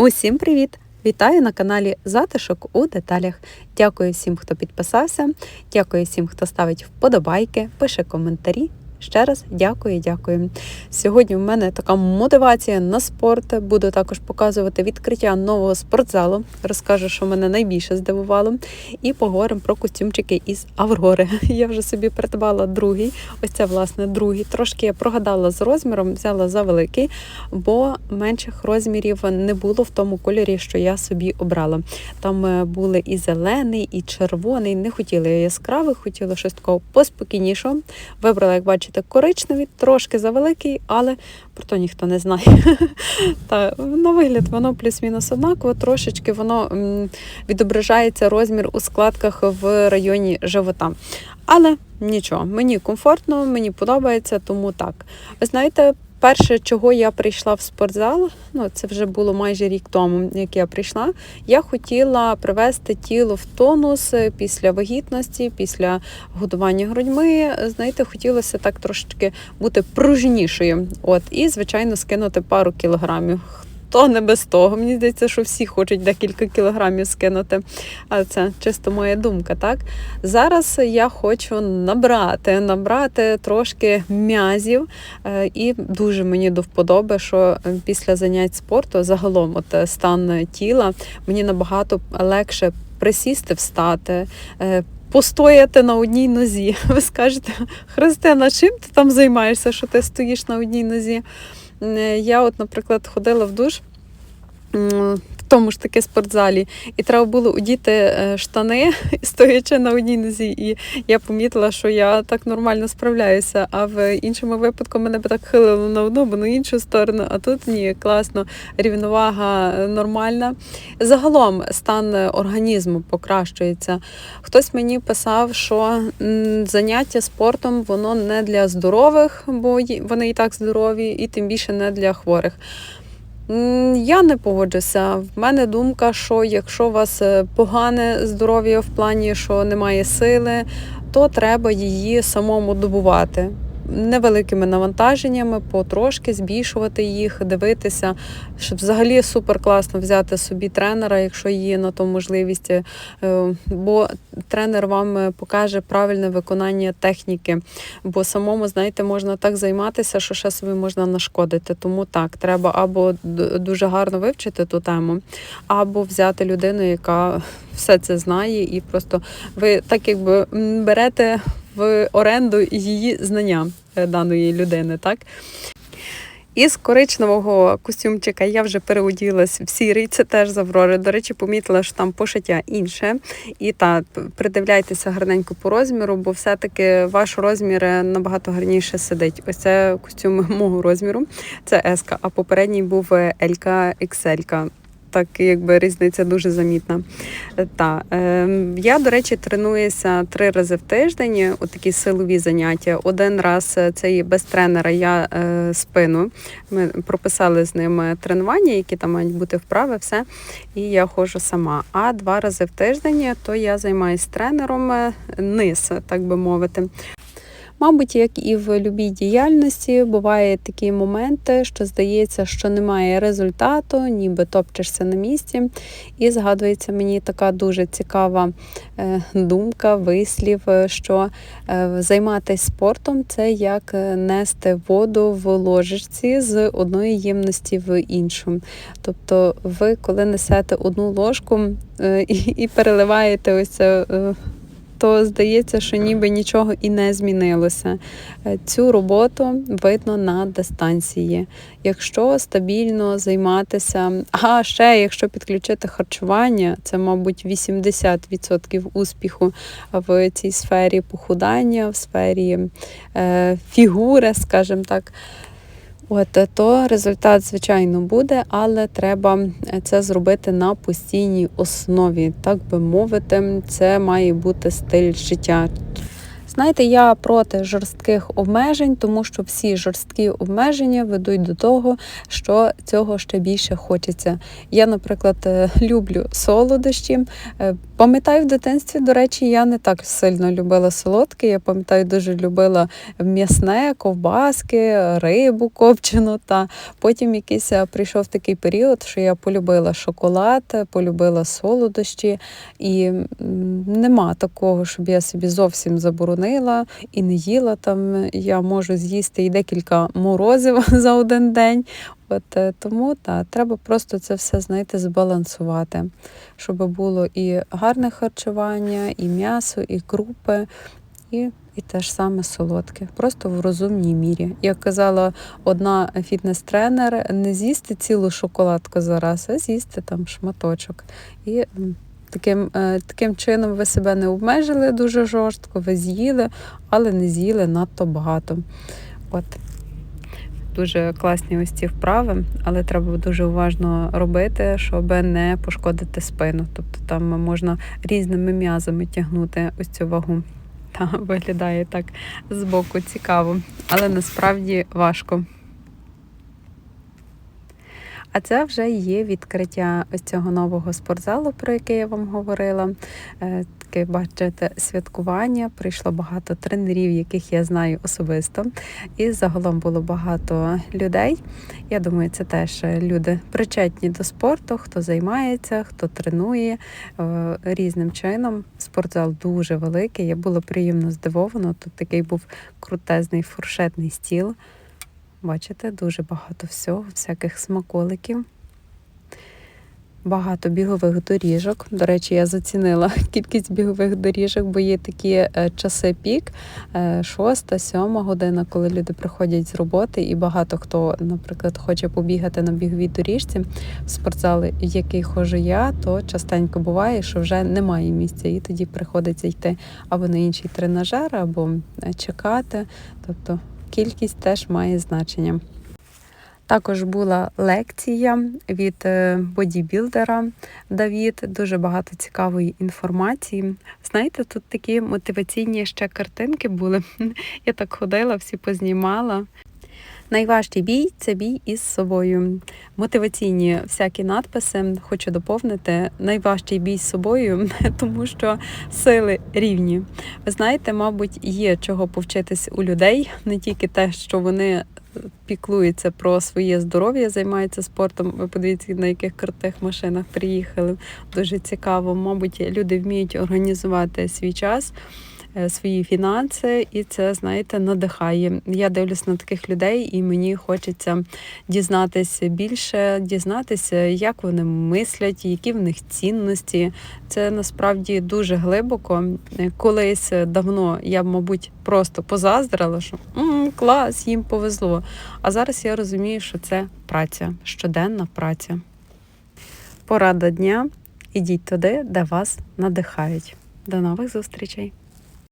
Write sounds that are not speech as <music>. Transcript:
Усім привіт! Вітаю на каналі Затишок у деталях. Дякую всім, хто підписався. Дякую всім, хто ставить вподобайки, пише коментарі. Ще раз дякую, дякую. Сьогодні в мене така мотивація на спорт. Буду також показувати відкриття нового спортзалу. Розкажу, що мене найбільше здивувало. І поговоримо про костюмчики із Аврори. <laughs> Я вже собі придбала другий. Ось це, власне, другий. Трошки я прогадала з розміром, взяла за великий, бо менших розмірів не було в тому кольорі, що я собі обрала. Там е, були і зелений, і червоний. Не хотіла я яскравих, хотіла щось такого поспокійнішого. Вибрала, як бачите, коричневий, трошки завеликий, але про то ніхто не знає. <laughs> Та на вигляд воно плюс-мінус однаково, трошечки воно відображається розмір у складках в районі живота. Але нічого, мені комфортно, мені подобається, тому так. Ви знаєте, перше, чого я прийшла в спортзал, ну це вже було майже рік тому, як я прийшла. Я хотіла привести тіло в тонус після вагітності, після годування грудьми. Знаєте, хотілося так трошечки бути пружнішою. От, і, звичайно, скинути пару кілограмів. Хто не без того. Мені здається, що всі хочуть декілька кілограмів скинути. Але це чисто моя думка, так? Зараз я хочу набрати, набрати трошки м'язів. Е, І дуже мені до вподоби, що після занять спорту загалом от е, стан тіла мені набагато легше присісти, встати. е, Постояти на одній нозі. <laughs> Ви скажете, Христина, чим ти там займаєшся, що ти стоїш на одній нозі? Е, Я, от, наприклад, ходила в душ тому ж таки спортзалі, і треба було одіти е, штани, <laughs> стоячи на одній нозі. І я помітила, що я так нормально справляюся. А в іншому випадку мене би так хилило на одну, або на іншу сторону. А тут ні, класно, рівновага е, нормальна. Загалом стан організму покращується. Хтось мені писав, що заняття спортом воно не для здорових, бо вони і так здорові, і тим більше не для хворих. Я не погоджуся. В мене думка, що якщо у вас е, погане здоров'я в плані, що немає сили, то треба її самому добувати. Невеликими навантаженнями, потрошки збільшувати їх, дивитися, щоб взагалі супер класно взяти собі тренера, якщо є на то можливість, е, бо тренер вам е, покаже правильне виконання техніки. Бо самому, знаєте, можна так займатися, що ще собі можна нашкодити. Тому так, треба або дуже гарно вивчити ту тему, або взяти людину, яка все це знає, і просто ви так якби берете в оренду її знання даної людини, так? Із коричневого костюмчика я вже переоділась в сірий, це теж з Аврори. До речі, помітила, що там пошиття інше. І та придивляйтеся гарненько по розміру, бо все-таки ваш розмір е, набагато гарніше сидить. Ось це костюм <laughs> мого розміру, це S, а попередній був е, LK XL. Так, якби різниця дуже замітна. Е, Та е, я, до речі, тренуюся три рази в тиждень. у такі силові заняття. Один раз е, це є без тренера. Я е, спину. Ми прописали з ним е, тренування, які там мають бути вправи, все. І я ходжу сама. А два рази в тиждень то я займаюся тренером низ, так би мовити. Мабуть, як і в любій діяльності, бувають такі моменти, що здається, що немає результату, ніби топчешся на місці. І згадується мені така дуже цікава е, думка, вислів, що е, займатися спортом це як е, нести воду в ложечці з одної ємності в іншу. Тобто, ви, коли несете одну ложку і, переливаєте ось то здається, що ніби нічого і не змінилося. Е, Цю роботу видно на дистанції. Якщо стабільно займатися, а ще якщо підключити харчування, це, мабуть, 80% успіху в цій сфері похудання, в сфері е, фігури, скажімо так. От то результат, звичайно, буде, але треба е, це зробити на постійній основі, так би мовити, це має бути стиль життя. Знаєте, я проти жорстких обмежень, тому що всі жорсткі обмеження ведуть до того, що цього ще більше хочеться. Я, наприклад, е, люблю солодощі. Е, Пам'ятаю в дитинстві, до речі, я не так сильно любила солодке. Я пам'ятаю, дуже любила м'ясне, ковбаски, рибу копчену. Та потім якийсь е, прийшов такий період, що я полюбила шоколад, полюбила солодощі, і нема такого, щоб я собі зовсім заборонила і не їла там. Я можу з'їсти і декілька морозив <laughs> за один день. От е, тому та, треба просто це все знаєте, збалансувати, щоб було і гарне харчування, і м'ясо, і крупи, і, і те ж саме солодке, просто в розумній мірі. Як казала одна фітнес-тренер, не з'їсти цілу шоколадку зараз, а з'їсти там шматочок. І таким, е, таким чином ви себе не обмежили дуже жорстко, ви з'їли, але не з'їли надто багато. От. Дуже класні ось ці вправи, але треба дуже уважно робити, щоб не пошкодити спину. Тобто там можна різними м'язами тягнути ось цю вагу. Та виглядає так збоку цікаво, але насправді важко. А це вже є відкриття ось цього нового спортзалу, про який я вам говорила. Е, Таке, бачите, святкування. Прийшло багато тренерів, яких я знаю особисто. І загалом було багато людей. Я думаю, це теж люди причетні до спорту, хто займається, хто тренує е, різним чином. Спортзал дуже великий. Я була приємно здивована. Тут такий був крутезний фуршетний стіл. Бачите, дуже багато всього, всяких смаколиків. Багато бігових доріжок. До речі, я зацінила <laughs> кількість бігових доріжок, бо є такі е, часи пік, е, шоста, сьома година, коли люди приходять з роботи, і багато хто, наприклад, хоче побігати на біговій доріжці в спортзали, який ходжу я, то частенько буває, що вже немає місця, і тоді приходиться йти або на інший тренажер, або е, чекати. Тобто кількість теж має значення. Також була лекція від е, бодібілдера Давід. Дуже багато цікавої інформації. Знаєте, тут такі мотиваційні ще картинки були. <laughs> Я так ходила, всі познімала. Найважчий бій це бій із собою. Мотиваційні всякі надписи хочу доповнити. Найважчий бій з собою, <laughs> тому що сили рівні. Ви знаєте, мабуть, є чого повчитись у людей, не тільки те, що вони піклуються про своє здоров'я, займаються спортом. Ви подивіться, на яких крутих машинах приїхали. Дуже цікаво. Мабуть, люди вміють організувати свій час. Е, Свої фінанси, і це, знаєте, надихає. Я дивлюсь на таких людей, і мені хочеться дізнатися більше, дізнатися, як вони мислять, які в них цінності. Це насправді дуже глибоко. Е, Колись давно я мабуть, просто позаздрила, що «М, клас, їм повезло. А зараз я розумію, що це праця, щоденна праця. Порада дня. Ідіть туди, де вас надихають. До нових зустрічей!